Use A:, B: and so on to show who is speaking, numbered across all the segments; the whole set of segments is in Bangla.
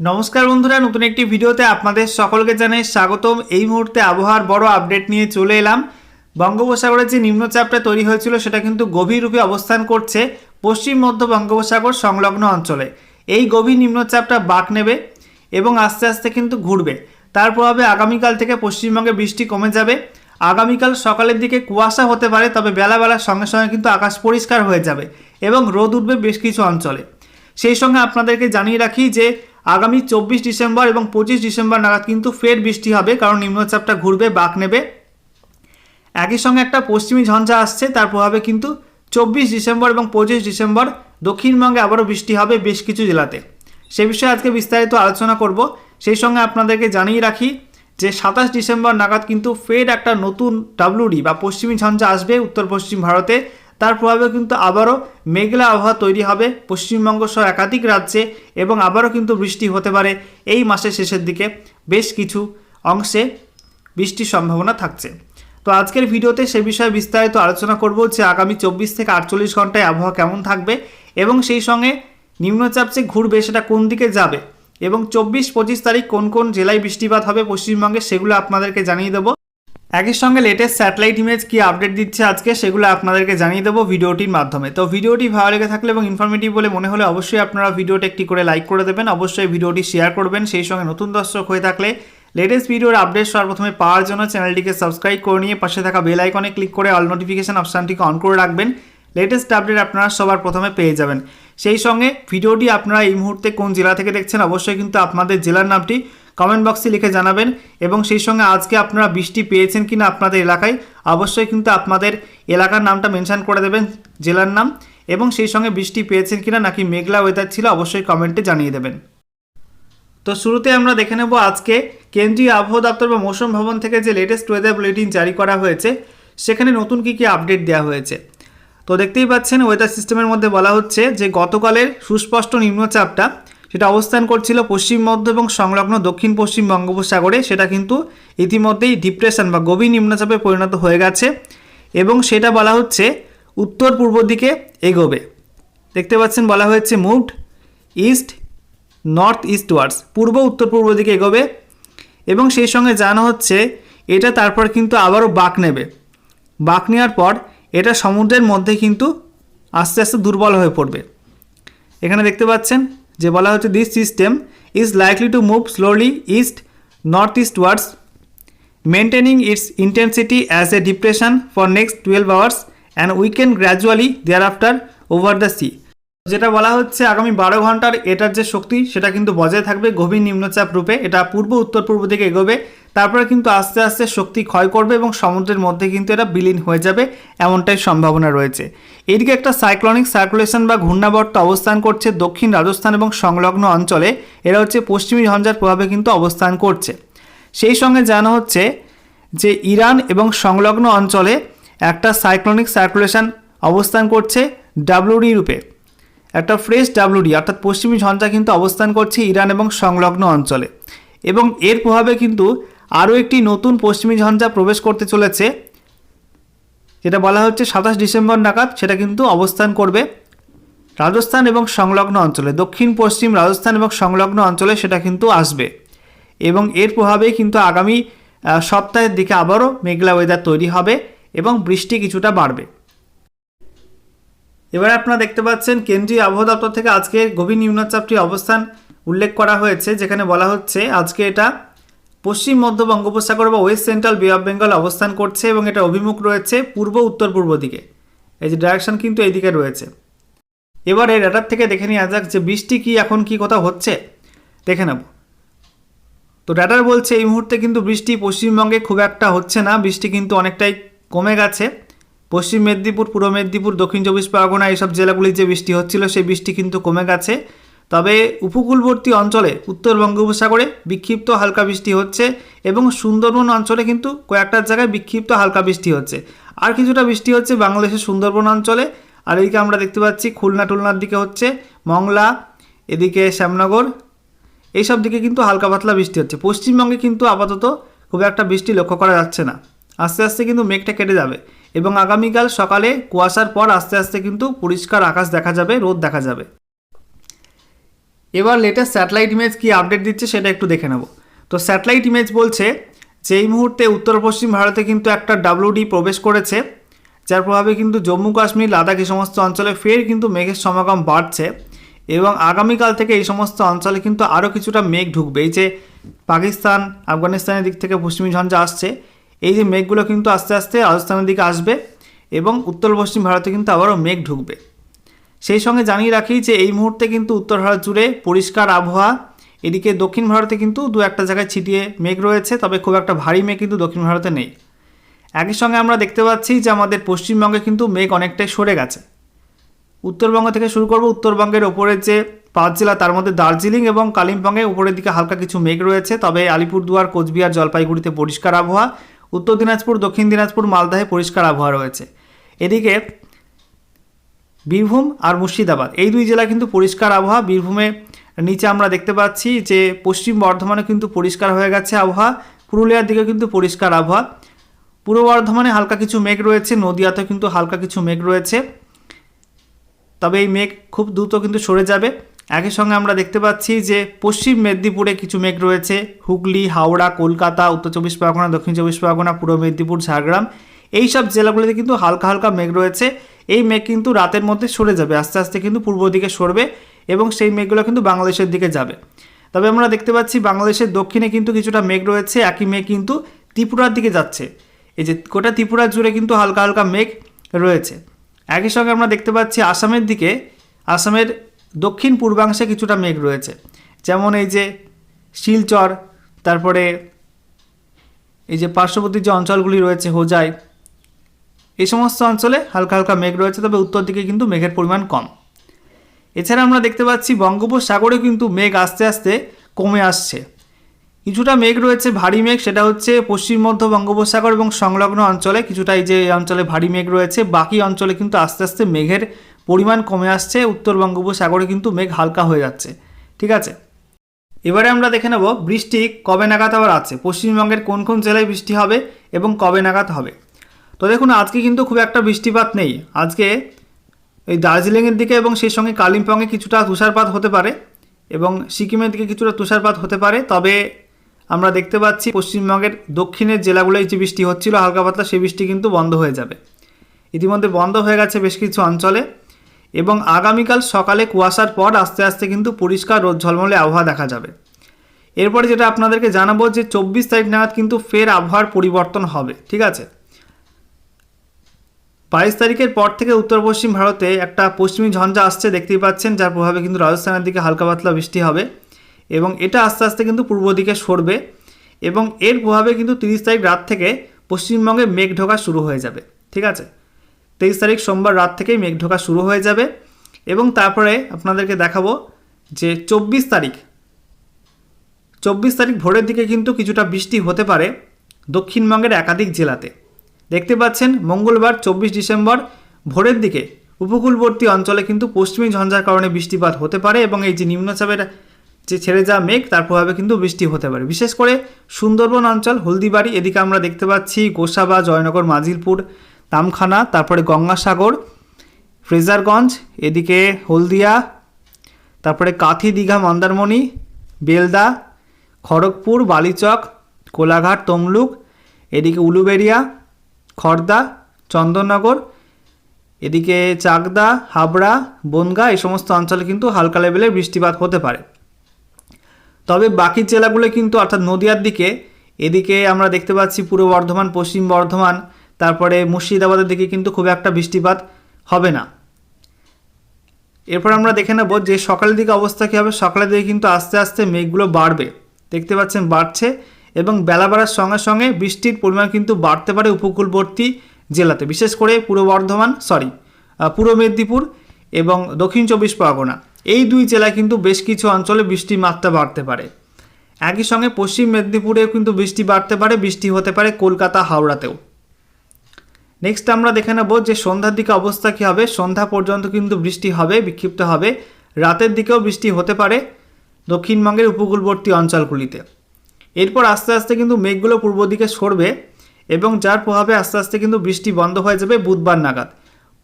A: নমস্কার বন্ধুরা, নতুন একটি ভিডিওতে আপনাদের সকলকে জানাই স্বাগতম। এই মুহূর্তে আবহাওয়ার বড় আপডেট নিয়ে চলে এলাম। বঙ্গোপসাগরে যে নিম্নচাপটা তৈরি হয়েছিল, সেটা কিন্তু গভীর রূপে অবস্থান করছে পশ্চিম মধ্য বঙ্গোপসাগর সংলগ্ন অঞ্চলে। এই গভীর নিম্নচাপটা বাঁক নেবে এবং আস্তে আস্তে কিন্তু ঘুরবে। তার প্রভাবে আগামীকাল থেকে পশ্চিমবঙ্গে বৃষ্টি কমে যাবে। আগামীকাল সকালের দিকে কুয়াশা হতে পারে, তবে বেলাবেলার সঙ্গে সঙ্গে কিন্তু আকাশ পরিষ্কার হয়ে যাবে এবং রোদ উঠবে বেশ কিছু অঞ্চলে। সেই সঙ্গে আপনাদেরকে জানিয়ে রাখি যে আগামী চব্বিশ ডিসেম্বর এবং পঁচিশ ডিসেম্বর নাগাদ কিন্তু ফের বৃষ্টি হবে, কারণ নিম্নচাপটা ঘুরবে, বাঁক নেবে। একই সঙ্গে একটা পশ্চিমী ঝঞ্ঝা আসছে, তার প্রভাবে কিন্তু চব্বিশ ডিসেম্বর এবং পঁচিশ ডিসেম্বর দক্ষিণবঙ্গে আবারও বৃষ্টি হবে বেশ কিছু জেলাতে। সে বিষয়ে আজকে বিস্তারিত আলোচনা করব। সেই সঙ্গে আপনাদেরকে জানিয়ে রাখি যে সাতাশ ডিসেম্বর নাগাদ কিন্তু ফের একটা নতুন ডাব্লুডি বা পশ্চিমী ঝঞ্ঝা আসবে উত্তর পশ্চিম ভারতে। তার প্রভাবে কিন্তু আবারও মেঘলা আবহাওয়া তৈরি হবে পশ্চিমবঙ্গ সহ একাধিক রাজ্যে এবং আবারও কিন্তু বৃষ্টি হতে পারে এই মাসের শেষের দিকে। বেশ কিছু অংশে বৃষ্টির সম্ভাবনা থাকছে। তো আজকের ভিডিওতে সে বিষয়ে বিস্তারিত আলোচনা করব যে আগামী চব্বিশ থেকে আটচল্লিশ ঘন্টায় আবহাওয়া কেমন থাকবে এবং সেই সঙ্গে নিম্নচাপ যে ঘুরবে সেটা কোন দিকে যাবে এবং চব্বিশ পঁচিশ তারিখ কোন কোন জেলায় বৃষ্টিপাত হবে পশ্চিমবঙ্গে সেগুলো আপনাদেরকে জানিয়ে দেবো। একই সঙ্গে লেটেস্ট স্যাটেলাইট ইমেজ কি আপডেট দিচ্ছে আজকে সেগুলো আপনাদেরকে জানিয়ে দেবো ভিডিওটির মাধ্যমে। তো ভিডিওটি ভালো লেগে থাকলে এবং ইনফরমেটিভ বলে মনে হলে অবশ্যই আপনারা ভিডিওটি একটি করে লাইক করে দেবেন, অবশ্যই ভিডিওটি শেয়ার করবেন। সেই সঙ্গে নতুন দর্শক হয়ে থাকলে লেটেস্ট ভিডিওর আপডেট সর্বপ্রথমে পাওয়ার জন্য চ্যানেলটিকে সাবস্ক্রাইব করে নিয়ে পাশে থাকা বেল আইকনে ক্লিক করে অল নোটিফিকেশন অপশানটিকে অন করে রাখবেন। লেটেস্ট আপডেট আপনারা সবার প্রথমে পেয়ে যাবেন। সেই সঙ্গে ভিডিওটি আপনারা এই মুহূর্তে কোন জেলা থেকে দেখছেন, অবশ্যই কিন্তু আপনাদের জেলার নামটি কমেন্ট বক্সে লিখে জানাবেন এবং সেই সঙ্গে আজকে আপনারা বৃষ্টি পেয়েছেন কিনা আপনাদের এলাকায়, অবশ্যই কিন্তু আপনাদের এলাকার নামটা মেনশন করে দেবেন, জেলার নাম, এবং সেই সঙ্গে বৃষ্টি পেয়েছেন কিনা নাকি মেঘলা ওয়েদার ছিল অবশ্যই কমেন্টে জানিয়ে দেবেন। তো শুরুতে আমরা দেখে নেব আজকে কেন্দ্রীয় আবহাওয়া দপ্তর বা মৌসুম ভবন থেকে যে লেটেস্ট ওয়েদার বুলেটিন জারি করা হয়েছে, সেখানে নতুন কী কী আপডেট দেওয়া হয়েছে। তো দেখতেই পাচ্ছেন ওয়েদার সিস্টেমের মধ্যে বলা হচ্ছে যে গতকালের সুস্পষ্ট নিম্নচাপটা সেটা অবস্থান করছিল পশ্চিম মধ্য এবং সংলগ্ন দক্ষিণ পশ্চিম বঙ্গোপসাগরে। সেটা কিন্তু ইতিমধ্যেই ডিপ্রেশন বা গভীর নিম্নচাপে পরিণত হয়ে গেছে এবং সেটা বলা হচ্ছে উত্তর পূর্ব দিকে এগোবে। দেখতে পাচ্ছেন বলা হয়েছে মুভড ইস্ট, নর্থ ইস্টওয়ার্ডস, পূর্ব, উত্তর পূর্ব দিকে এগোবে এবং সেই সঙ্গে জানা হচ্ছে এটা তারপর কিন্তু আবারও বাঁক নেবে। বাঁক নেওয়ার পর এটা সমুদ্রের মধ্যে কিন্তু আস্তে আস্তে দুর্বল হয়ে পড়বে। এখানে দেখতে পাচ্ছেন যে বলা হচ্ছে this system is likely to move slowly east north eastwards maintaining its intensity as a depression for next twelve hours and weaken gradually thereafter over the sea যেটা বলা হচ্ছে আগামী বারো ঘণ্টার এটার যে শক্তি, সেটা কিন্তু বজায় থাকবে গভীর নিম্নচাপ রূপে। এটা পূর্ব, উত্তর, পূর্ব দিকে এগোবে। তারপরে কিন্তু আস্তে আস্তে শক্তি ক্ষয় করবে এবং সমুদ্রের মধ্যে কিন্তু এটা বিলীন হয়ে যাবে এমনটাই সম্ভাবনা রয়েছে। এদিকে একটা সাইক্লনিক সার্কুলেশন বা ঘূর্ণাবর্ত অবস্থান করছে দক্ষিণ রাজস্থান এবং সংলগ্ন অঞ্চলে। এরা হচ্ছে পশ্চিমী ঝঞ্ঝার প্রভাবে কিন্তু অবস্থান করছে। সেই সঙ্গে জানা হচ্ছে যে ইরান এবং সংলগ্ন অঞ্চলে একটা সাইক্লনিক সার্কুলেশন অবস্থান করছে ডাব্লুডি রূপে। একটা ফ্রেশ ডাব্লুডি, অর্থাৎ পশ্চিমী ঝঞ্ঝা কিন্তু অবস্থান করছে ইরান এবং সংলগ্ন অঞ্চলে। এবং এর প্রভাবে কিন্তু আরও একটি নতুন পশ্চিমী ঝঞ্ঝা প্রবেশ করতে চলেছে, যেটা বলা হচ্ছে সাতাশ ডিসেম্বর নাগাদ, সেটা কিন্তু অবস্থান করবে রাজস্থান এবং সংলগ্ন অঞ্চলে। দক্ষিণ, পশ্চিম রাজস্থান এবং সংলগ্ন অঞ্চলে সেটা কিন্তু আসবে। এবং এর প্রভাবে কিন্তু আগামী সপ্তাহের দিকে আবারও মেঘলা ওয়েদার তৈরি হবে এবং বৃষ্টি কিছুটা বাড়বে। এবার আপনারা দেখতে পাচ্ছেন কেন্দ্রীয় আবহাওয়া দপ্তর থেকে আজকে গভীর নিম্নচাপটি অবস্থান উল্লেখ করা হয়েছে, যেখানে বলা হচ্ছে আজকে এটা পশ্চিম মধ্য বঙ্গোপসাগর বা west central bay of Bengal অবস্থান করছে এবং এটা অভিমুখ রয়েছে পূর্ব উত্তর পূর্ব দিকে। এই যে ডাইরেকশন কিন্তু এইদিকে রয়েছে। এবার এই রেডার থেকে দেখে নেওয়া যাক যে বৃষ্টি কি এখন কি কোথাও হচ্ছে। দেখে নেব। তো র্যাডার বলছে এই মুহূর্তে কিন্তু বৃষ্টি পশ্চিমবঙ্গে খুব একটা হচ্ছে না, বৃষ্টি কিন্তু অনেকটাই কমে গেছে। পশ্চিম মেদিনীপুর, পূর্ব মেদিনীপুর, দক্ষিণ চব্বিশ পরগনা এইসব জেলাগুলির যে বৃষ্টি হচ্ছিল, সেই বৃষ্টি কিন্তু কমে গেছে। তবে উপকূলবর্তী অঞ্চলে, উত্তর বঙ্গোপসাগরে বিক্ষিপ্ত হালকা বৃষ্টি হচ্ছে এবং সুন্দরবন অঞ্চলে কিন্তু কয়েকটা জায়গায় বিক্ষিপ্ত হালকা বৃষ্টি হচ্ছে। আর কিছুটা বৃষ্টি হচ্ছে বাংলাদেশের সুন্দরবন অঞ্চলে। আর এদিকে আমরা দেখতে পাচ্ছি, খুলনা টুলনার দিকে হচ্ছে মংলা, এদিকে শ্যামনগর। এইসব দিকে কিন্তু হালকা পাতলা বৃষ্টি হচ্ছে। পশ্চিমবঙ্গে কিন্তু আপাতত খুব একটা বৃষ্টি লক্ষ্য করা যাচ্ছে না। আস্তে আস্তে কিন্তু মেঘটা কেটে যাবে। এবং আগামীকাল সকালে কুয়াশার পর আস্তে আস্তে কিন্তু পরিষ্কার আকাশ দেখা যাবে, রোদ দেখা যাবে। এবার লেটেস্ট স্যাটেলাইট ইমেজ কি আপডেট দিচ্ছে সেটা একটু দেখে নেব। তো স্যাটেলাইট ইমেজ বলছে যে, এই মুহূর্তে উত্তর পশ্চিম ভারতে কিন্তু একটা ডাব্লিউডি প্রবেশ করেছে, যার প্রভাবে কিন্তু জম্মু কাশ্মীর, লাদাখ এই সমস্ত অঞ্চলে ফের কিন্তু মেঘের সমাগম বাড়ছে এবং আগামীকাল থেকে এই সমস্ত অঞ্চলে কিন্তু আরও কিছুটা মেঘ ঢুকবে। এই যে পাকিস্তান, আফগানিস্তানের দিক থেকে পশ্চিমী ঝঞ্ঝা আসছে এই যে মেঘগুলো কিন্তু আস্তে আস্তে রাজস্থানের দিকে আসবে এবং উত্তর পশ্চিম ভারতে কিন্তু আবারও মেঘ ঢুকবে। সেই সঙ্গে জানিয়ে রাখি যে এই মুহূর্তে কিন্তু উত্তর ভারত জুড়ে পরিষ্কার আবহাওয়া, এদিকে দক্ষিণ ভারতে কিন্তু দু একটা জায়গায় ছিটিয়ে মেঘ রয়েছে, তবে খুব একটা ভারী মেঘ কিন্তু দক্ষিণ ভারতে নেই। একই সঙ্গে আমরা দেখতে পাচ্ছি যে আমাদের পশ্চিমবঙ্গে কিন্তু মেঘ অনেকটাই সরে গেছে। উত্তরবঙ্গ থেকে শুরু করব উত্তরবঙ্গের ওপরের যে পাঁচ জেলা, তার মধ্যে দার্জিলিং এবং কালিম্পংয়ে উপরের দিকে হালকা কিছু মেঘ রয়েছে, তবে আলিপুরদুয়ার, কোচবিহার, জলপাইগুড়িতে পরিষ্কার আবহাওয়া উত্তর দিনাজপুর, দক্ষিণ দিনাজপুর মালদাহে পরিষ্কার আবহাওয়া রয়েছে। এদিকে বীরভূম আর মুর্শিদাবাদ, এই দুই জেলা কিন্তু পরিষ্কার আবহাওয়া। বীরভূমে নিচে আমরা দেখতে পাচ্ছি যে, পশ্চিম বর্ধমানে কিন্তু পরিষ্কার হয়ে গেছে আবহাওয়া। পুরুলিয়ার দিকে কিন্তু পরিষ্কার আবহাওয়া। পূর্ব বর্ধমানে হালকা কিছু মেঘ রয়েছে, নদিয়াতেও কিন্তু হালকা কিছু মেঘ রয়েছে। তবে এই মেঘ খুব দ্রুত কিন্তু সরে যাবে। একই সঙ্গে আমরা দেখতে পাচ্ছি যে পশ্চিম মেদিনীপুরে কিছু মেঘ রয়েছে। হুগলি, হাওড়া, কলকাতা, উত্তর চব্বিশ পরগনা, দক্ষিণ চব্বিশ পরগনা, পূর্ব মেদিনীপুর, ঝাড়গ্রাম এই সব জেলাগুলিতে কিন্তু হালকা হালকা মেঘ রয়েছে। এই মেঘ কিন্তু রাতের মধ্যে সরে যাবে, আস্তে আস্তে কিন্তু পূর্ব দিকে সরবে এবং সেই মেঘগুলো কিন্তু বাংলাদেশের দিকে যাবে। তবে আমরা দেখতে পাচ্ছি বাংলাদেশের দক্ষিণে কিন্তু কিছুটা মেঘ রয়েছে, একই মেঘ কিন্তু ত্রিপুরার দিকে যাচ্ছে। এই যে গোটা ত্রিপুরা জুড়ে কিন্তু হালকা হালকা মেঘ রয়েছে। একই সঙ্গে আমরা দেখতে পাচ্ছি আসামের দিকে, আসামের দক্ষিণ পূর্বাংশে কিছুটা মেঘ রয়েছে। যেমন এই যে শিলচর, তারপরে এই যে পার্শ্ববর্তী যে অঞ্চলগুলি রয়েছে, হোজাই, এই সমস্ত অঞ্চলে হালকা হালকা মেঘ রয়েছে, তবে উত্তর দিকে কিন্তু মেঘের পরিমাণ কম। এছাড়া আমরা দেখতে পাচ্ছি বঙ্গোপসাগরে কিন্তু মেঘ আস্তে আস্তে কমে আসছে। কিছুটা মেঘ রয়েছে, ভারী মেঘ, সেটা হচ্ছে পশ্চিম মধ্য বঙ্গোপসাগর এবং সংলগ্ন অঞ্চলে। কিছুটা এই যে অঞ্চলে ভারী মেঘ রয়েছে, বাকি অঞ্চলে কিন্তু আস্তে আস্তে মেঘের পরিমাণ কমে আসছে, উত্তর বঙ্গোপসাগরে কিন্তু মেঘ হালকা হয়ে যাচ্ছে। ঠিক আছে? এবারে আমরা দেখে নেব বৃষ্টি কবে নাগাদ আবার আছে। পশ্চিমবঙ্গের কোন কোন জেলায় বৃষ্টি হবে এবং কবে নাগাদ হবে? তো দেখুন, আজকে কিন্তু খুব একটা বৃষ্টিপাত নেই। আজকে এই দার্জিলিংয়ের দিকে এবং সেই সঙ্গে কালিম্পংয়ে কিছুটা তুষারপাত হতে পারে এবং সিকিমের দিকে কিছুটা তুষারপাত হতে পারে। তবে আমরা দেখতে পাচ্ছি পশ্চিমবঙ্গের দক্ষিণের জেলাগুলোয় যে বৃষ্টি হচ্ছিল, হালকা পাতলা সেই বৃষ্টি কিন্তু বন্ধ হয়ে যাবে। ইতিমধ্যে বন্ধ হয়ে গেছে বেশ কিছু অঞ্চলে। এবং আগামীকাল সকালে কুয়াশার পর আস্তে আস্তে কিন্তু পরিষ্কার রোদ ঝলমলে আবহাওয়া দেখা যাবে। এরপরে যেটা আপনাদেরকে জানাব যে চব্বিশ তারিখ নাগাদ কিন্তু ফের আবহাওয়ার পরিবর্তন হবে, ঠিক আছে? বাইশ তারিখের পর থেকে উত্তর পশ্চিম ভারতে একটা পশ্চিমী ঝঞ্ঝা আসছে, দেখতেই পাচ্ছেন, যার প্রভাবে কিন্তু রাজস্থানের দিকে হালকা পাতলা বৃষ্টি হবে এবং এটা আস্তে আস্তে কিন্তু পূর্ব দিকে সরবে এবং এর প্রভাবে কিন্তু তিরিশ তারিখ রাত থেকে পশ্চিমবঙ্গে মেঘ ঢোকা শুরু হয়ে যাবে, ঠিক আছে? তেইশ তারিখ সোমবার রাত থেকেই মেঘ ঢোকা শুরু হয়ে যাবে এবং তারপরে আপনাদেরকে দেখাবো যে চব্বিশ তারিখ চব্বিশ তারিখ ভোরের দিকে কিন্তু কিছুটা বৃষ্টি হতে পারে দক্ষিণবঙ্গের একাধিক জেলাতে। দেখতে পাচ্ছেন, মঙ্গলবার চব্বিশ ডিসেম্বর ভোরের দিকে উপকূলবর্তী অঞ্চলে কিন্তু পশ্চিমী ঝঞ্ঝার কারণে বৃষ্টিপাত হতে পারে এবং এই যে নিম্নচাপের যে ছেড়ে যাওয়া মেঘ, তার প্রভাবে কিন্তু বৃষ্টি হতে পারে। বিশেষ করে সুন্দরবন অঞ্চল, হলদিবাড়ি, এদিকে আমরা দেখতে পাচ্ছি গোসাবা, জয়নগর, মাজিলপুর তামখানা তারপরে গঙ্গাসাগর, ফ্রেজারগঞ্জ, এদিকে হলদিয়া, তারপরে কাথি দীঘা, মন্দারমণি, বেলদা, খড়গপুর, বালিচক, কোলাঘাট, তমলুক, এদিকে উলুবেড়িয়া খর্দা, চন্দননগর, এদিকে চাকদা, হাবড়া, বনগা, এই সমস্ত অঞ্চলে কিন্তু হালকা লেভেলের বৃষ্টিপাত হতে পারে। তবে বাকি জেলাগুলো কিন্তু অর্থাৎ নদিয়ার দিকে, এদিকে আমরা দেখতে পাচ্ছি পূর্ব বর্ধমান, পশ্চিম বর্ধমান তারপরে মুর্শিদাবাদের দিকে কিন্তু খুব একটা বৃষ্টিপাত হবে না। এরপর আমরা দেখে নেব যে সকালের দিকে অবস্থা কী হবে। সকালের দিকে কিন্তু আস্তে আস্তে মেঘগুলো বাড়বে। দেখতে পাচ্ছেন বাড়ছে এবং বেলা বাড়ার সঙ্গে সঙ্গে বৃষ্টির পরিমাণ কিন্তু বাড়তে পারে উপকূলবর্তী জেলাতে, বিশেষ করে পূর্ব বর্ধমান সরি পূর্ব মেদিনীপুর এবং দক্ষিণ চব্বিশ পরগনা। এই দুই জেলায় কিন্তু বেশ কিছু অঞ্চলে বৃষ্টির মাত্রা বাড়তে পারে। একই সঙ্গে পশ্চিম মেদিনীপুরেও কিন্তু বৃষ্টি বাড়তে পারে। বৃষ্টি হতে পারে কলকাতা, হাওড়াতেও। নেক্সট আমরা দেখে নেব যে সন্ধ্যার দিকে অবস্থা কী হবে। সন্ধ্যা পর্যন্ত কিন্তু বৃষ্টি হবে, বিক্ষিপ্ত হবে। রাতের দিকেও বৃষ্টি হতে পারে দক্ষিণবঙ্গের উপকূলবর্তী অঞ্চলগুলিতে। এরপর আস্তে আস্তে কিন্তু মেঘগুলো পূর্ব দিকে সরবে এবং যার প্রভাবে আস্তে আস্তে কিন্তু বৃষ্টি বন্ধ হয়ে যাবে বুধবার নাগাদ।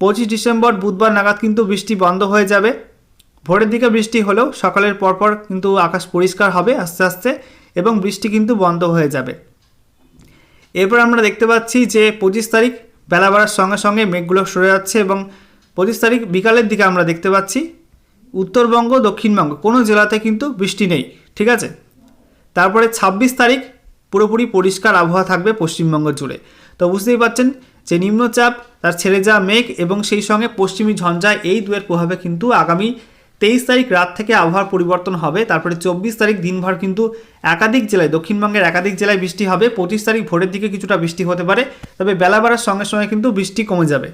A: পঁচিশ ডিসেম্বর বুধবার নাগাদ কিন্তু বৃষ্টি বন্ধ হয়ে যাবে। ভোরের দিকে বৃষ্টি হলেও সকালের পরপর কিন্তু আকাশ পরিষ্কার হবে আস্তে আস্তে এবং বৃষ্টি কিন্তু বন্ধ হয়ে যাবে। এরপর আমরা দেখতে পাচ্ছি যে পঁচিশ তারিখ বেলা বাড়ার সঙ্গে সঙ্গে মেঘগুলো সরে যাচ্ছে এবং পঁচিশ তারিখ বিকালের দিকে আমরা দেখতে পাচ্ছি উত্তরবঙ্গ, দক্ষিণবঙ্গ, কোনো জেলাতে কিন্তু বৃষ্টি নেই, ঠিক আছে? তারপরে ছাব্বিশ তারিখ পুরোপুরি পরিষ্কার আবহাওয়া থাকবে পশ্চিমবঙ্গ জুড়ে। তো বুঝতেই পারছেন যে নিম্নচাপ, তার ছেড়ে যাওয়া মেঘ এবং সেই সঙ্গে পশ্চিমী ঝঞ্ঝা, এই দুয়ের প্রভাবে কিন্তু আগামী তেইশ তারিখ রাত থেকে আবহাওয়ার পরিবর্তন হবে, তারপরে চব্বিশ তারিখ দিনভর কিন্তু একাধিক জেলায়, দক্ষিণবঙ্গের একাধিক জেলায় বৃষ্টি হবে, পঁচিশ তারিখ ভোরের দিকে কিছুটা বৃষ্টি হতে পারে, তবে বেলা বাড়ার সঙ্গে সঙ্গে কিন্তু বৃষ্টি কমে যাবে।